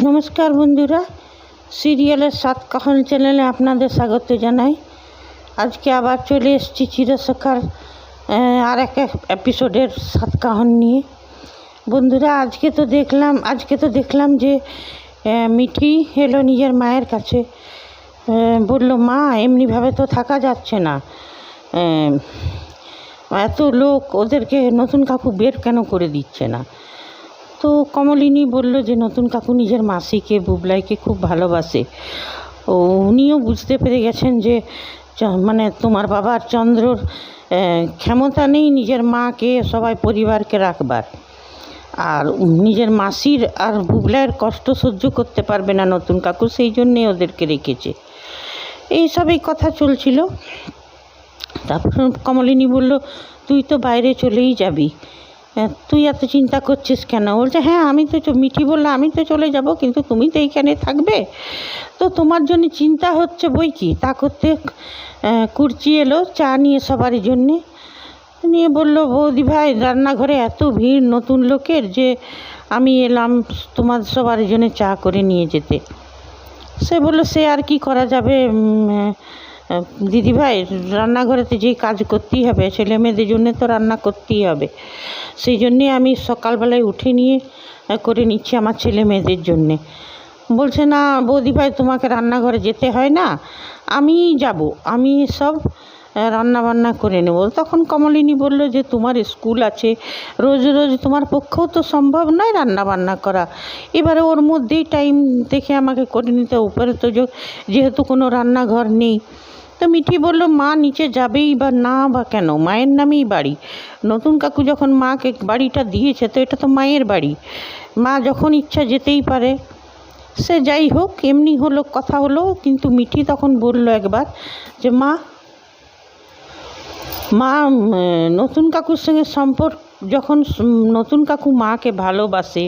নমস্কার বন্ধুরা, সিরিয়ালের সাত কাহন চ্যানেলে আপনাদের স্বাগত জানাই। আজকে আবার চলে এসেছি চিরসখার আর এক এপিসোডের সাত কাহন নিয়ে। বন্ধুরা, আজকে তো দেখলাম, আজকে তো দেখলাম যে মিঠি এলো নিজের মায়ের কাছে। বলল, মা, এমনিভাবে তো থাকা যাচ্ছে না। এত লোক ওদেরকে নতুন কাকু বের কেন করে দিচ্ছে না? তো কমলিনী বলল যে, নতুন কাকু নিজের মাসিকে, বুবলাইকে খুব ভালোবাসে। ও, উনিও বুঝতে পেরে গেছেন যে মানে তোমার বাবার চন্দ্রর ক্ষমতা নেই নিজের মাকে, সবাই পরিবারকে রাখবার। আর নিজের মাসির আর বুবলাইয়ের কষ্ট সহ্য করতে পারবে না নতুন কাকু, সেই জন্যে ওদেরকে রেখেছে। এইসবই কথা চলছিল। তারপর কমলিনী বলল, তুই তো বাইরে চলেই যাবি। তুই এত চিন্তা করছিস কেন? বলছে হ্যাঁ আমি তো মিঠি বললে, আমি তো চলে যাব, কিন্তু তুমি তো এইখানে থাকবে। তো তোমার জন্য চিন্তা হচ্ছে বই কি? তা করতে কুর্চি এলো, চা নিয়ে সবারই জন্যে। নিয়ে বলল, বৌদি ভাই, রান্নাঘরে এত ভিড় নতুন লোকের যে আমি এলাম তোমার সবার জন্য চা করে নিয়ে যেতে। সে বলল, সে আর কি করা যাবে? দিদিভাই রান্নাঘরেতে যেই কাজ করতেই হবে, ছেলে মেয়েদের জন্য তো রান্না করতেই হবে। সেই জন্যে আমি সকালবেলায় উঠে নিয়ে করে নিচ্ছি আমার ছেলে মেয়েদের জন্যে। বলছে, না বৌদি ভাই তোমাকে রান্নাঘরে যেতে হয় না, আমি যাব। আমি সব রান্না বান্না করে নেব। তখন কমলিনী বলল যে, তোমার স্কুল আছে, রোজ রোজ তোমার পক্ষেও তো সম্ভব নয় রান্না বান্না করা। এবারে ওর মধ্যেই টাইম দেখে আমাকে করে নিতে উপরে তো যেহেতু কোনো রান্নাঘর নেই তো মিঠি বলল, মা নিচে যাবেই বা না বা কেন? মায়ের নামেই বাড়ি। নতুন কাকু যখন মাকে বাড়িটা দিয়েছে, তো এটা তো মায়ের বাড়ি। মা যখন ইচ্ছা যেতেই পারে, সে যাই হোক, এমনি হলো, কথা হলো, কিন্তু মিঠি তখন বলল একবার যে, মা মা নতুন কাকুর সঙ্গে সম্পর্ক, যখন নতুন কাকু মাকে ভালোবাসে,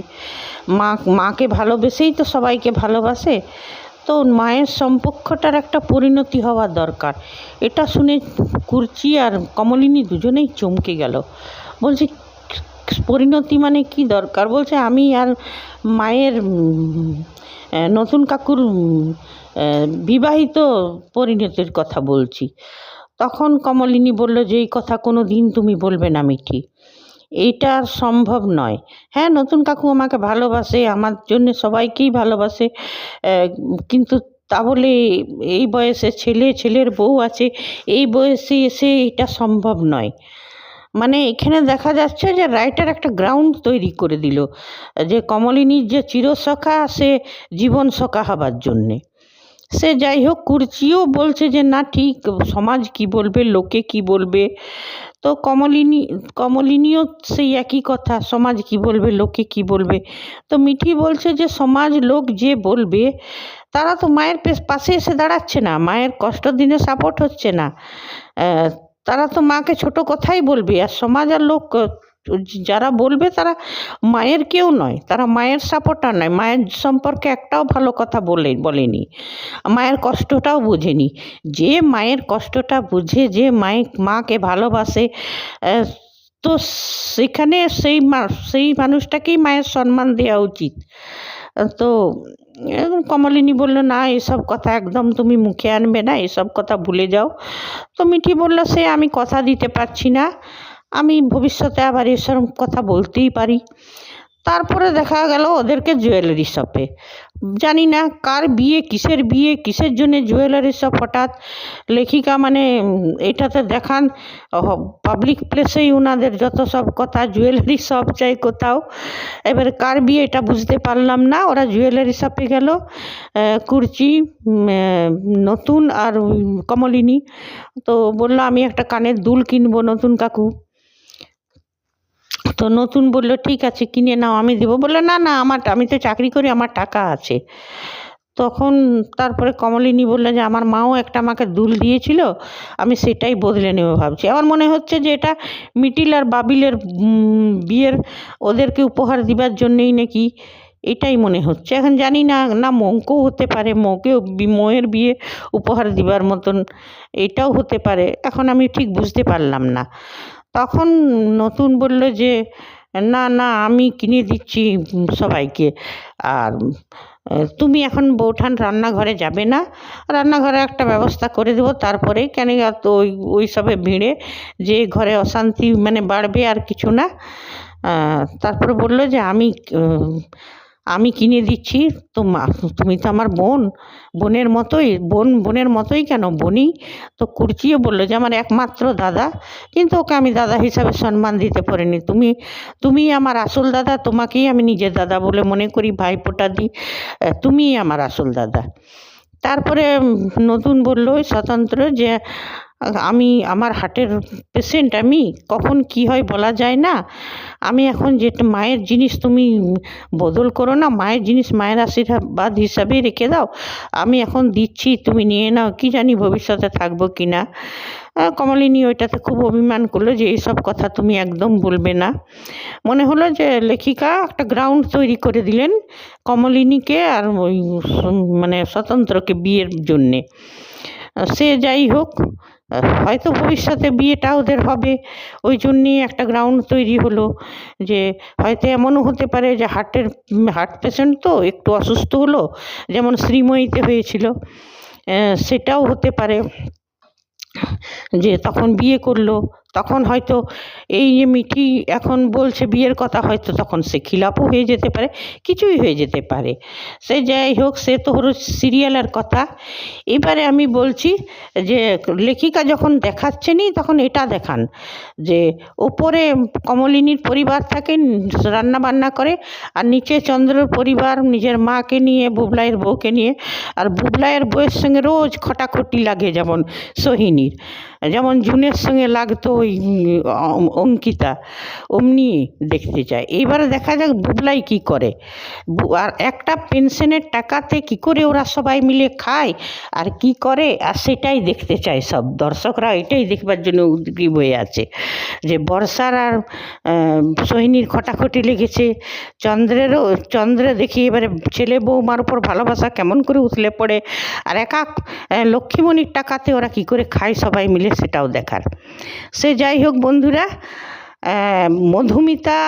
মা, মাকে ভালোবেসেই তো সবাইকে ভালোবাসে তো মায়ের সম্পর্কটার একটা পরিণতি হওয়া দরকার। এটা শুনে কুর্চি আর কমলিনী দুজনেই চমকে গেল। বলছে, পরিণতি মানে কি দরকার? বলছে, আমি আর মায়ের নতুন কাকুর বিবাহিত পরিণতির কথা বলছি। তখন কমলিনী বলল, যে এই কথা কোনো দিন তুমি বলবে না মিঠি। এইটা আর সম্ভব নয়। হ্যাঁ নতুন কাকু আমাকে ভালোবাসে, আমার জন্য সবাইকেই ভালোবাসে কিন্তু তা বলে এই বয়সে ছেলে, ছেলের বউ আছে, এই বয়সে এসে এটা সম্ভব নয়। মানে এখানে দেখা যাচ্ছে যে রাইটার একটা গ্রাউন্ড তৈরি করে দিল, যে কমলিনীর যে চিরসখা, সে জীবন সখা হবার জন্যে। সে যাই হোক, কুর্চিও বলছে যে, না, ঠিক, সমাজ কি বলবে, লোকে কি বলবে? তো কমলিনী, কমলিনীও সেই একই কথা, সমাজ কি বলবে, লোকে কি বলবে? তো মিঠি বলছে যে, সমাজ, লোক যে বলবে, তারা তো মায়ের পাশে এসে দাঁড়াচ্ছে না, মায়ের কষ্ট দিনে সাপোর্ট হচ্ছে না। তারা তো মাকে ছোট কথাই বলবে, আর সমাজ আর লোক যারা বলবে তারা মায়ের কেউ নয়, তারা মায়ের সাপোর্টার নয়, মায়ের সম্পর্কে একটাও ভালো কথা বলে, বলেনি। মায়ের কষ্টটাও বোঝেনি। যে মায়ের কষ্টটা বুঝে, যে মায়ে, মাকে ভালোবাসে তো সেখানে সেই সেই মানুষটাকেই মায়ের সম্মান দেওয়া উচিত। তো কমলিনী বলল, না, এসব কথা একদম তুমি মুখে আনবে না, এসব কথা ভুলে যাও। তো মিঠি বলল সে, আমি কথা দিতে পারছি না। আমি ভবিষ্যতে আবার এসব কথা বলতেই পারি। তারপরে দেখা গেল ওদেরকে জুয়েলারি শপে। জানি না কার বিয়ে, কিসের বিয়ে, কিসের জন্য জুয়েলারি শপ হঠাৎ লেখিকা মানে এটাতে দেখান পাবলিক প্লেসেই ওনাদের যত সব কথা, জুয়েলারি শপ চাই কোথাও, এবার কার বিয়ে এটা বুঝতে পারলাম না। ওরা জুয়েলারি শপে গেল কুর্চি নতুন আর কমলিনী। তো বলল, আমি একটা কানের দুল কিনবো নতুন কাকু। তো নতুন বলল, ঠিক আছে, কিনে নাও। আমি দেবো। বলল, না না, আমার আমি তো চাকরি করি, আমার টাকা আছে। তখন তারপরে কমলিনী বলল যে, আমার মাও একটা আমাকে দুল দিয়েছিল, আমি সেটাই বদলে নেব ভাবছি। আমার মনে হচ্ছে যে, এটা মিটিল আর বাবিলের বিয়ের ওদেরকে উপহার দিবার জন্যেই নাকি এটাই মনে হচ্ছে। এখন জানি না না মঙ্কও হতে পারে, মৌকেও বি- মৌয়ের বিয়ে উপহার দিবার মতন এটাও হতে পারে। এখন আমি ঠিক বুঝতে পারলাম না। তখন নতুন বলল যে, না না, আমি কিনে দিচ্ছি সবাইকে। আর, তুমি এখন বৌঠান রান্নাঘরে যাবে না। রান্নাঘরে একটা ব্যবস্থা করে দেবো, তারপরে কেন ওই ওই সবে ভিড়ে যে ঘরে অশান্তি মানে বাড়বে আর কিছু না। তারপরে বলল যে, আমি আমি কিনে দিচ্ছি, তো মা, তুমি তো আমার বোন। বোনের মতোই, বোন, বোনের মতোই কেন? বোনই তো কুর্চিও বলল যে, আমার একমাত্র দাদা। কিন্তু ওকে আমি দাদা হিসাবে সম্মান দিতে পারিনি। তুমি তুমি আমার আসল দাদা, তোমাকেই আমি নিজের দাদা বলে মনে করি ভাইফোঁটা দিই তুমিই আমার আসল দাদা। তারপরে নতুন বলল স্বতন্ত্র যে আমি, আমার হার্টের পেশেন্ট আমি, কখন কি হয় বলা যায় না। আমি এখন যেটা মায়ের জিনিস তুমি বদল করো না, মায়ের জিনিস মায়ের আশীর্বাদ হিসাবেই রেখে দাও। আমি এখন দিচ্ছি, তুমি নিয়ে নাও, কি জানি ভবিষ্যতে থাকব কি না। কমলিনী ওইটাতে খুব অভিমান করল যে এইসব কথা তুমি একদম বলবে না। মনে হলো যে লেখিকা একটা গ্রাউন্ড তৈরি করে দিলেন কমলিনীকে আর ওই মানে স্বতন্ত্রকে বিয়ের জন্যে। সে যাই হোক হয়তো ভবিষ্যতে বিয়েটা ওদের হবে। ওই জন্যই একটা গ্রাউন্ড তৈরি হলো যে, হয়তো এমনও হতে পারে যে হার্টের হার্ট পেশেন্ট তো একটু অসুস্থ হলো, যেমন শ্রীময়ীতে হয়েছিল। সেটাও হতে পারে যে তখন বিয়ে করল। তখন হয়তো এই যে মিঠি এখন বলছে বিয়ের কথা, হয়তো তখন সে খিলাপও হয়ে যেতে পারে, কিছুই হয়ে যেতে পারে। সে যাই হোক, সে তো হলো সিরিয়ালের কথা। এবারে আমি বলছি যে, লেখিকা যখন দেখাচ্ছেনই, তখন এটা দেখান যে, ওপরে কমলিনীর পরিবার থাকে রান্না বান্না করে, আর নিচে চন্দ্রের পরিবার, নিজের মাকে নিয়ে, বুবলাইয়ের বউকে নিয়ে, আর বুবলাইয়ের বউয়ের সঙ্গে রোজ খটাখটি লাগে যেমন সোহিনীর। যেমন জুনের সঙ্গে লাগতো ওই অঙ্কিতা অমনি দেখতে চায় এবারে দেখা যাক বুবলাই কি করে। আর একটা পেনশনের টাকাতে কি করে ওরা সবাই মিলে খায়, আর কি করে, আর সেটাই দেখতে চায় সব। দর্শকরা এটাই দেখবার জন্য উদ্গ্রীব হয়ে আছে যে বর্ষার আর সোহিনীর খটাখটি লেগেছে। চন্দ্রেরও, চন্দ্রে দেখি এবারে ছেলে বৌমার উপর ভালোবাসা কেমন করে উতলে পড়ে, আর একা লক্ষ্মীমণির টাকাতে ওরা কি করে খায় সবাই মিলে সেটাও দেখার। সে যাই হোক বন্ধুরা মধুমিতা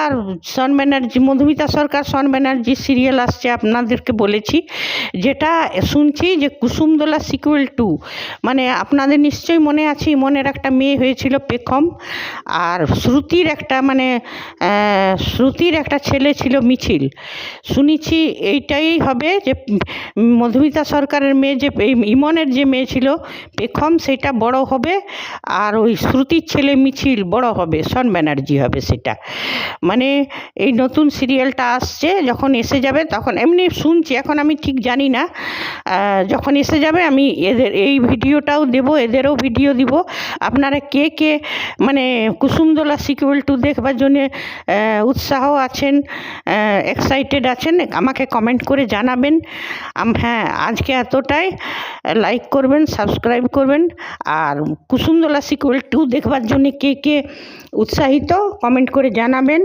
সন ব্যানার্জি, মধুমিতা সরকার, সন ব্যানার্জি সিরিয়াল আসছে আপনাদেরকে বলেছি, যেটা শুনছি যে কুসুমদোলা সিকুয়েল টু মানে আপনাদের নিশ্চয়ই মনে আছে মনের একটা মেয়ে হয়েছিল পেখম, আর শ্রুতির একটা মানে শ্রুতির একটা ছেলে ছিল মিছিল। শুনেছি এইটাই হবে যে মধুমিতা সরকারের মেয়ে যে ইমনের যে মেয়ে ছিল পেখম, সেটা বড় হবে, আর ওই শ্রুতির ছেলে মিছিল বড় হবে, সন ব্যানার্জি। হবে সেটা। মানে এই নতুন সিরিয়ালটা আসছে, যখন এসে যাবে তখন, এমনি শুনছি, এখন আমি ঠিক জানি না যখন এসে যাবে আমি এদের, এই ভিডিওটাও দেব, এদেরও ভিডিও দিব। আপনারা কে কে মানে কুসুমদোলা সিকুয়েল টু দেখবার জন্যে উৎসাহ আছেন এক্সাইটেড আছেন, আমাকে কমেন্ট করে জানাবেন। হ্যাঁ আজকে এতটাই। লাইক করবেন সাবস্ক্রাইব করবেন। আর কুসুমদোলা সিকুয়েল টু দেখবার জন্য কে কে উৎসাহিত কমেন্ট করে জানাবেন।